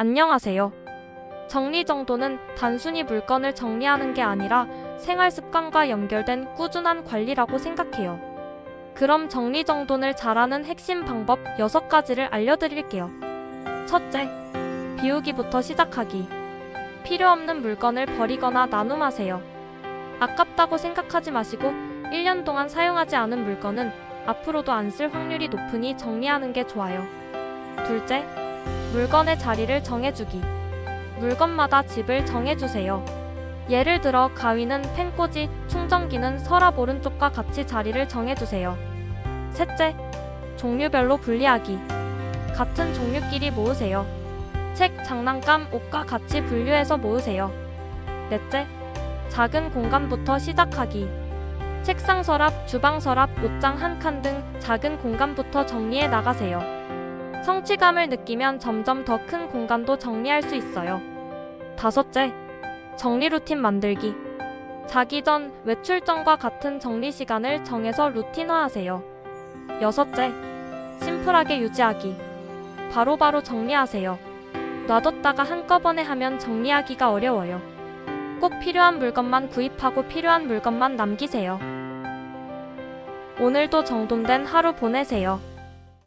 안녕하세요. 정리정돈은 단순히 물건을 정리하는 게 아니라 생활 습관과 연결된 꾸준한 관리라고 생각해요. 그럼 정리정돈을 잘하는 핵심 방법 6가지를 알려드릴게요. 첫째, 비우기부터 시작하기. 필요 없는 물건을 버리거나 나눔하세요. 아깝다고 생각하지 마시고 1년 동안 사용하지 않은 물건은 앞으로도 안 쓸 확률이 높으니 정리하는 게 좋아요. 둘째, 물건의 자리를 정해주기. 물건마다 집을 정해주세요. 예를 들어 가위는 펜꽂이, 충전기는 서랍 오른쪽과 같이 자리를 정해주세요. 셋째, 종류별로 분리하기. 같은 종류끼리 모으세요. 책, 장난감, 옷과 같이 분류해서 모으세요. 넷째, 작은 공간부터 시작하기. 책상 서랍, 주방 서랍, 옷장 한 칸 등 작은 공간부터 정리해 나가세요. 성취감을 느끼면 점점 더 큰 공간도 정리할 수 있어요. 다섯째, 정리 루틴 만들기. 자기 전 외출 전과 같은 정리 시간을 정해서 루틴화하세요. 여섯째, 심플하게 유지하기. 바로바로 정리하세요. 놔뒀다가 한꺼번에 하면 정리하기가 어려워요. 꼭 필요한 물건만 구입하고 필요한 물건만 남기세요. 오늘도 정돈된 하루 보내세요.